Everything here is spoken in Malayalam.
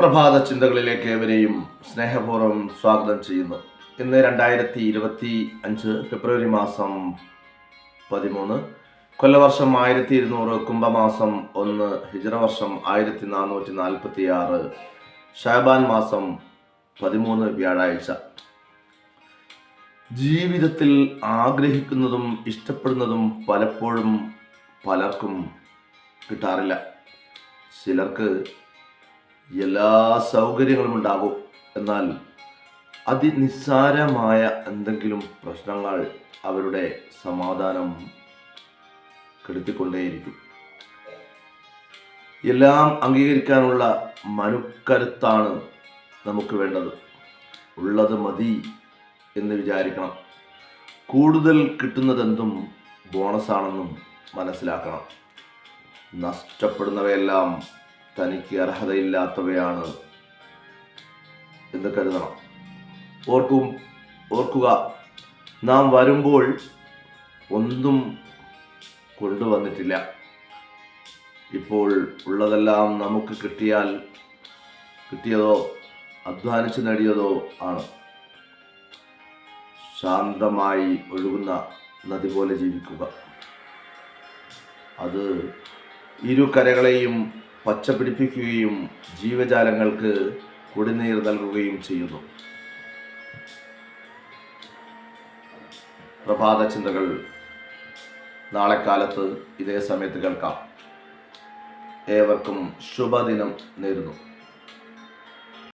പ്രഭാത ചിന്തകളിലേക്ക് ഏവരെയും സ്നേഹപൂർവം സ്വാഗതം ചെയ്യുന്നു. ഇന്ന് രണ്ടായിരത്തി ഇരുപത്തി അഞ്ച് ഫെബ്രുവരി മാസം പതിമൂന്ന്. കൊല്ലവർഷം ആയിരത്തി ഇരുന്നൂറ് കുംഭമാസം ഒന്ന് ഹിജറ വർഷം ആയിരത്തി നാനൂറ്റി നാൽപ്പത്തി ആറ് ഷാബാൻ മാസം പതിമൂന്ന് വ്യാഴാഴ്ച. ജീവിതത്തിൽ ആഗ്രഹിക്കുന്നതും ഇഷ്ടപ്പെടുന്നതും പലപ്പോഴും പലർക്കും കിട്ടാറില്ല. ചിലർക്ക് എല്ലാ സൗകര്യങ്ങളും ഉണ്ടാകും. എന്നാൽ അതിനിസ്സാരമായ എന്തെങ്കിലും പ്രശ്നങ്ങൾ അവരുടെ സമാധാനം കെടുത്തിക്കൊണ്ടേയിരിക്കും. എല്ലാം അംഗീകരിക്കാനുള്ള മനുക്കരുത്താണ് നമുക്ക് വേണ്ടത്. ഉള്ളത് മതി എന്ന് വിചാരിക്കണം. കൂടുതൽ കിട്ടുന്നതെന്തും ബോണസാണെന്നും മനസ്സിലാക്കണം. നഷ്ടപ്പെടുന്നവയെല്ലാം തനിക്ക് അർഹതയില്ലാത്തവയാണ് എന്ന് കരുതണം. ഓർക്കും ഓർക്കുക നാം വരുമ്പോൾ ഒന്നും കൊണ്ടുവന്നിട്ടില്ല. ഇപ്പോൾ ഉള്ളതെല്ലാം നമുക്ക് കിട്ടിയാൽ കിട്ടിയതോ അധ്വാനിച്ച് നേടിയതോ ആണ്. ശാന്തമായി ഒഴുകുന്ന നദി പോലെ ജീവിക്കുക. അത് ഇരു കരകളെയും പച്ച പിടിപ്പിക്കുകയും ജീവജാലങ്ങൾക്ക് കുടിനീർ നൽകുകയും ചെയ്യുന്നു. പ്രഭാത ചിന്തകൾ നാളെ കാലത്ത് ഇതേ സമയത്ത് കേൾക്കാം. ഏവർക്കും ശുഭദിനം നേരുന്നു.